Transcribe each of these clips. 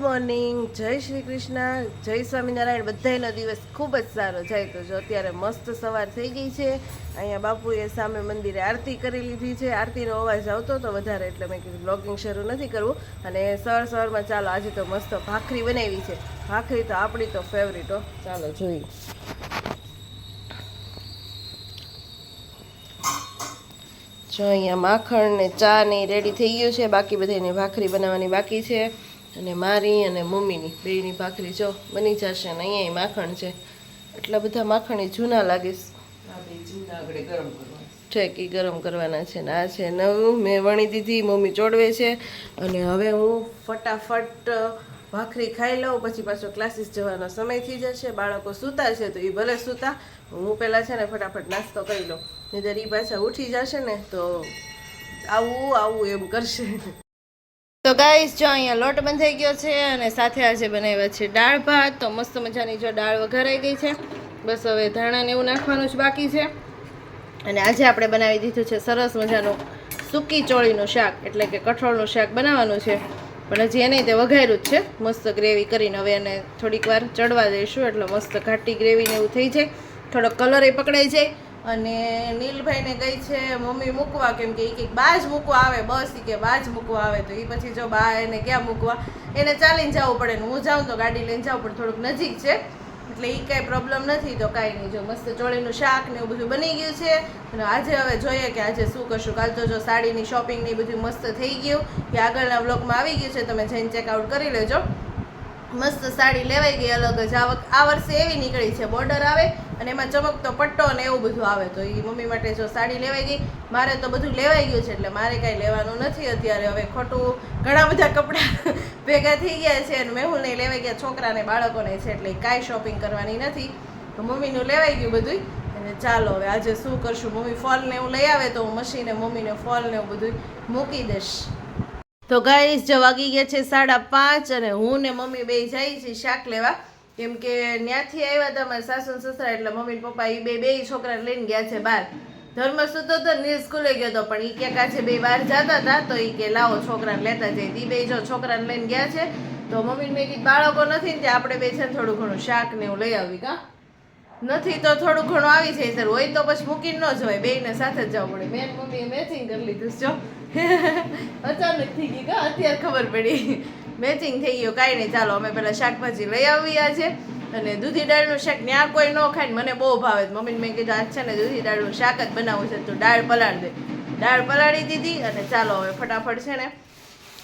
Morning, જય શ્રી કૃષ્ણ, જય સ્વામિનારાયણ, બધાયનો દિવસ ખૂબ જ સારો જાય. તો જો અત્યારે મસ્ત સવાર થઈ ગઈ છે. અહીંયા બાપુએ સામે મંદિરે આરતી કરી લીધી છે. આરતીનો અવાજ આવતો તો વધારે એટલે મેં કીધું બ્લોગિંગ શરૂ નથી કરવું. અને સર સવારમાં ચાલો, આજે તો મસ્ત ભાખરી બનાવી છે. ભાખરી તો આપણી તો ફેવરિટ હો. ચાલો જોઈએ. જો અહીંયા માખણ ને ચા ને રેડી થઈ ગયું છે. બાકી બધાને ભાખરી બનાવવાની બાકી છે. અને મારી અને મમ્મીની બેયની ભાખરી જો બની જશે ને અહીંયા માખણ છે. એટલા બધા માખણ એ જૂના લાગે છે. કે ગરમ કરવાના છે. ને આ છે નવું મેં વણી દીધી મમ્મી ચોડવે છે. અને હવે હું ફટાફટ ભાખરી ખાઈ લઉં પછી પાછો ક્લાસીસ જવાનો સમય થઈ જશે બાળકો સૂતા છે તો એ ભલે સૂતા હું પહેલાં છે ને ફટાફટ નાસ્તો કરી લઉં. નહીં એ પાછા ઉઠી જશે ને તો આવું આવું એમ કરશે. તો ગાઈસ જો અહીંયા લોટ બંધાઈ ગયો છે અને સાથે આજે બનાવ્યા છે દાળ ભાત, તો મસ્ત મજાની જો દાળ વઘારાઈ ગઈ છે. બસ હવે ધાણાને એવું નાખવાનું જ બાકી છે. અને આજે આપણે બનાવી દીધું છે સરસ મજાનું સૂકી ચોળીનું શાક, એટલે કે કઠોળનું શાક બનાવવાનું છે. પણ હજી એને તે વઘાર્યું જ છે. મસ્ત ગ્રેવી કરીને હવે એને થોડીક વાર ચડવા દઈશું, એટલે મસ્ત ઘાટી ગ્રેવી ને એવું થઈ જાય. થોડો કલર એ પકડાઈ જાય. અને નીલભાઈને ગઈ છે, મમ્મી મૂકવા કેમ કે એ કંઈક બાજ મૂકવા આવે, બસ એ કે બાજ મૂકવા આવે. તો એ પછી જો બા એને ક્યાં મૂકવા? એને ચાલીને જવું પડે ને હું જાઉં તો ગાડી લઈને જાઉં, પણ થોડુંક નજીક છે. એટલે એ કાંઈ પ્રોબ્લેમ નથી તો કાંઈ નહીં. જો મસ્ત ચોળીનું શાક ને એવું બધું બની ગયું છે. અને આજે હવે જોઈએ કે આજે શું કરશું. કાલ તો જો સાડીની શોપિંગ ને એ બધું મસ્ત થઈ ગયું. કે આગળના બ્લોગમાં આવી ગયું છે. તમે જઈને ચેકઆઉટ કરી લેજો. મસ્ત સાડી લેવાઈ ગઈ અલગ જ. આ વખ- આ વર્ષે એવી નીકળી છે, બોર્ડર આવે અને એમાં ચમકતો પટ્ટો ને એવું બધું આવે. તો એ મમ્મી માટે જો સાડી લેવાઈ ગઈ, મારે તો બધું લેવાઈ ગયું છે, એટલે મારે કાંઈ લેવાનું નથી અત્યારે. હવે ખોટું ઘણા બધા કપડાં ભેગા થઈ ગયા છે અને મેહુલ નહીં લેવાઈ ગયા, છોકરાને, બાળકોને છે, એટલે કાંઈ શોપિંગ કરવાની નથી. તો મમ્મીનું લેવાઈ ગયું બધું અને ચાલો, હવે આજે શું કરશું? મમ્મી ફોલ ને એવું લઈ આવે તો હું મશીને મમ્મીને ફોલ ને એવું બધું મૂકી દઈશ. તો ગાઈસ જો વાગી ગયા છે સાડા પાંચ અને હું ને મમ્મી બે જાય છે શાક લેવા. કેમ કે ત્યાંથી આવ્યા હતા મારા સાસુ સસરા, એટલે મમ્મી પપ્પા એ બે બે છોકરાને લઈને ગયા છે બહાર. ધર્મ સૂતો તો નીલ સ્કૂલે ગયો હતો, પણ એ ક્યાંક આજે બે બહાર જતા હતા, તો એ કે લાવો છોકરાને લેતા જાય ઈ બે જો છોકરાને લઈને ગયા છે, તો મમ્મીને મેં કીધું, બાળકો નથી ને ત્યાં આપણે બે છે થોડું ઘણું શાક ને એવું લઈ આવી કા નથી તો થોડું ઘણું આવી જાય સર હોય તો પછી મૂકીને ન જવાય, બેયને સાથે જ જવું પડે. મેન મમ્મીએ મેચિંગ કરી લીધું જો. અચાનક થઈ ગઈ કા અત્યારે ખબર પડી. મેચિંગ થઈ ગયું, કાંઈ નહીં, ચાલો, અમે પહેલાં શાકભાજી લઈ આવ્યા છે અને દૂધી દાળનું શાક ત્યાં કોઈ ન ખાય મને બહુ ભાવે. મમ્મીને મેં કીધું, આજ છે ને દૂધી દાળનું શાક જ બનાવવું છે, તો દાળ પલાળ દે. દાળ પલાળી દીધી અને ચાલો, હવે ફટાફટ છે ને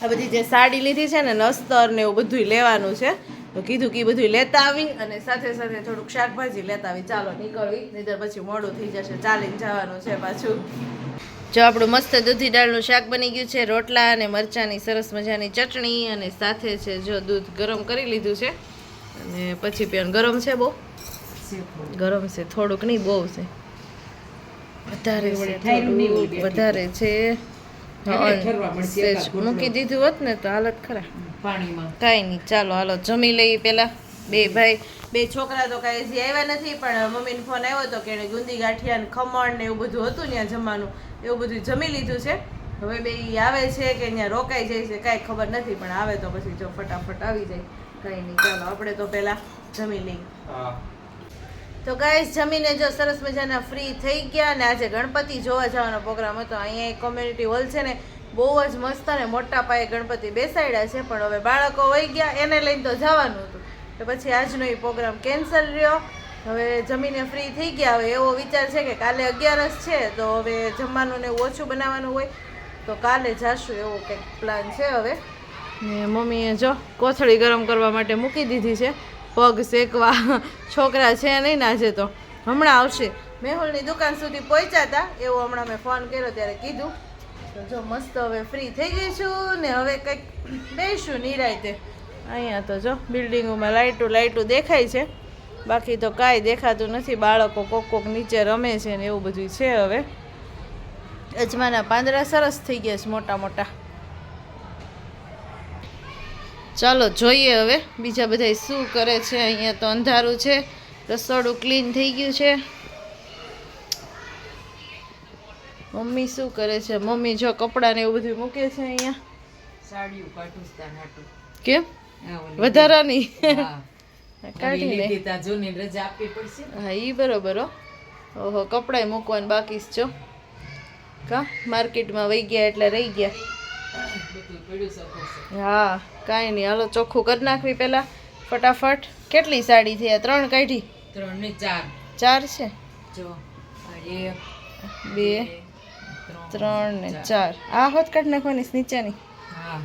આ બધી જે સાડી લીધી છે ને, નસ્તર ને એવું બધું લેવાનું છે. તો કીધું કે બધું લેતા આવી અને સાથે સાથે થોડુંક શાકભાજી લેતા આવી. ચાલો નીકળવી નહીં પછી મોડું થઈ જશે. ચાલીને જવાનું છે પાછું. જો આપણું મસ્ત દૂધી દાળનું શાક બની ગયું છે રોટલા અને મરચાંની સરસ મજાની ચટણી અને સાથે છે જો દૂધ ગરમ કરી લીધું છે. અને પછી પેન ગરમ છે બહુ. ગરમ છે થોડુંક નહીં બહુ છે. વધારે છે વધારે છે. મૂકી દીધું હોત ને તો હાલત ખરા. પાણીમાં. કાંઈ નહીં ચાલો હાલો જમી લઈએ પહેલાં. બે ભાઈ બે છોકરા તો કાંઈ હજી આવ્યા નથી પણ મમ્મીને ફોન આવ્યો હતો કે ગુંદી ગાંઠિયા ને ખમણ ને એવું બધું હતું ત્યાં જમવાનું. એવું બધું જમી લીધું છે. હવે બે આવે છે કે અહીંયા રોકાઈ જાય છે કાંઈ ખબર નથી પણ આવે તો પછી જો ફટાફટ આવી જાય. કંઈ નહીં ચાલો આપણે તો પહેલાં જમી લઈએ. તો ગાઈસ જમીને જો સરસ મજાના ફ્રી થઈ ગયા અને આજે ગણપતિ જોવા જવાનો પ્રોગ્રામ હતો. અહીંયા એક કોમ્યુનિટી હોલ છે ને બહુ જ મસ્ત અને મોટા પાયે ગણપતિ બેસાડ્યા છે પણ હવે બાળકો વહી ગયા એને લઈને તો જવાનું હતું. તો પછી આજનો એ પ્રોગ્રામ કેન્સલ રહ્યો. હવે જમીને ફ્રી થઈ ગયા હવે એવો વિચાર છે કે કાલે અગિયારસ છે તો હવે જમવાનું ને ઓછું બનાવવાનું હોય તો કાલે જાશું એવો કંઈક પ્લાન છે હવે. ને મમ્મીએ જો કોથળી ગરમ કરવા માટે મૂકી દીધી છે. પગ શેકવા છોકરા છે નહીં ના આજે તો હમણાં આવશે. મેહુલની દુકાન સુધી પહોંચ્યા હતા એવું હમણાં મેં ફોન કર્યો ત્યારે કીધું. તો જો મસ્ત હવે ફ્રી થઈ ગઈ છું ને હવે કંઈક બેસું નિરાયતે. અહીંયા તો જો બિલ્ડિંગોમાં લાઇટું લાઇટું દેખાય છે. બાકી તો કાંઈ દેખાતું નથી બાળકો કોક કોક નીચે રમે છે ને એવું બધું છે હવે. અજમાના પાંદડા સરસ થઈ ગયા છે મોટા મોટા. ચાલો જોઈએ હવે બીજા બધા શું કરે છે અહીંયા તો અંધારું છે રસોડું ક્લીન થઈ ગયું છે. મમ્મી શું કરે છે? મમ્મી જો કપડા ને એવું બધું મૂકે છે અહીંયા. સાડીઓ કાઢું હાટું. કેમ? વધારાની. કાઢી લે જૂની રજા આપવી પડશે. હા એ બરોબર ઓહો કપડાય મૂકવાનું બાકી જો કા માર્કેટમાં વહી ગયા એટલે રહી ગયા. હા કાંઈ નહીં. હાલો ચોખ્ખું કરી નાખવી પહેલાં. ફટાફટ. કેટલી સાડી થઈ આ ત્રણ કાઢી. ત્રણ ને ચાર. ચાર છે? જો બે ત્રણ ને ચાર. આ હોત કાઢી નાખવાની નીચેની. હા.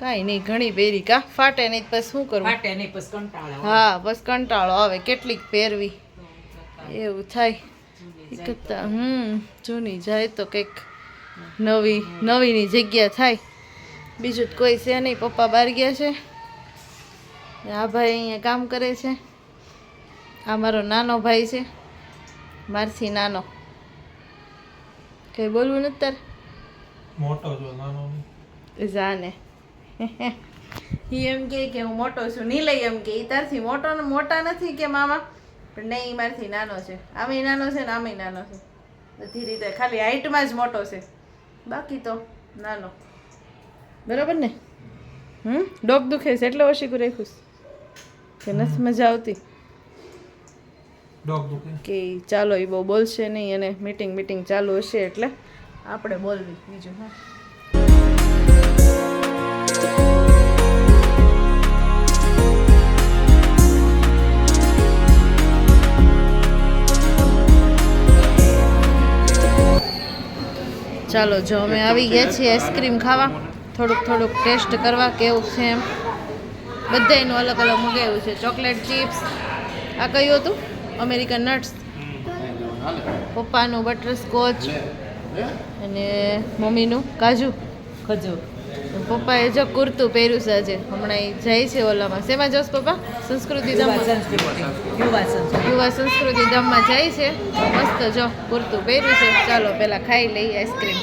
કાંઈ નહીં ઘણી પહેરી. કા ફાટે નહીં પછી શું કરવું? ફાટે નહીં પછી કંટાળો હા બસ કંટાળો આવે. કેટલીક પહેરવી. એવું થાય. કરતા હમ જૂની જાય તો કંઈક નવી નવીની જગ્યા થાય. બીજું તો કોઈ છે નહીં. પપ્પા બહાર ગયા છે. આ ભાઈ અહીંયા કામ કરે છે. આ મારો નાનો ભાઈ છે. મારથી નાનો. કંઈ બોલવું નથી તારે? મોટો જો નાનો જાને ઈ એમ કહે કે હું મોટો છું નહીં લઈ એમ કે એ તારથી મોટો મોટા નથી કે મામા. પણ નહીં એ મારથી નાનો છે. આમે નાનો છે ને આમે નાનો છે. બધી રીતે ખાલી હાઈટમાં જ મોટો છે. બાકી તો નાનો. બરાબર ને? હમ? ડોક દુખે છે એટલે ઓશીકું રાખ્યું ખુશ કે નથી મજા આવતી. કે ચાલો એ બહુ બોલશે નહીં અને મીટિંગ મીટિંગ ચાલુ હશે એટલે આપણે બોલવી બીજું હા. ચાલો જો અમે આવી ગયા છીએ આઈસ્ક્રીમ ખાવા થોડુંક થોડુંક ટેસ્ટ કરવા કેવું છે એમ. બધાયનું અલગ અલગ મગાવ્યું છે ચોકલેટ ચિપ્સ. આ કયું હતું? American nuts? પપ્પાનું બટર સ્કોચ. અને મમ્મીનું કાજુ? ખજૂર. પપ્પાએ જો કુર્તું પહેર્યું છે આજે. હમણાં એ જાય છે ઓલામાં. શેમાં જોશ પપ્પા? સંસ્કૃતિ યુવા સંસ્કૃતિ. યુવા સંસ્કૃતિ. યુવા સંસ્કૃતિ ધામમાં જાય છે. મસ્ત જો કુર્તું પહેર્યું છે. ચાલો પહેલાં ખાઈ લઈએ આઈસ્ક્રીમ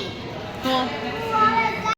હું.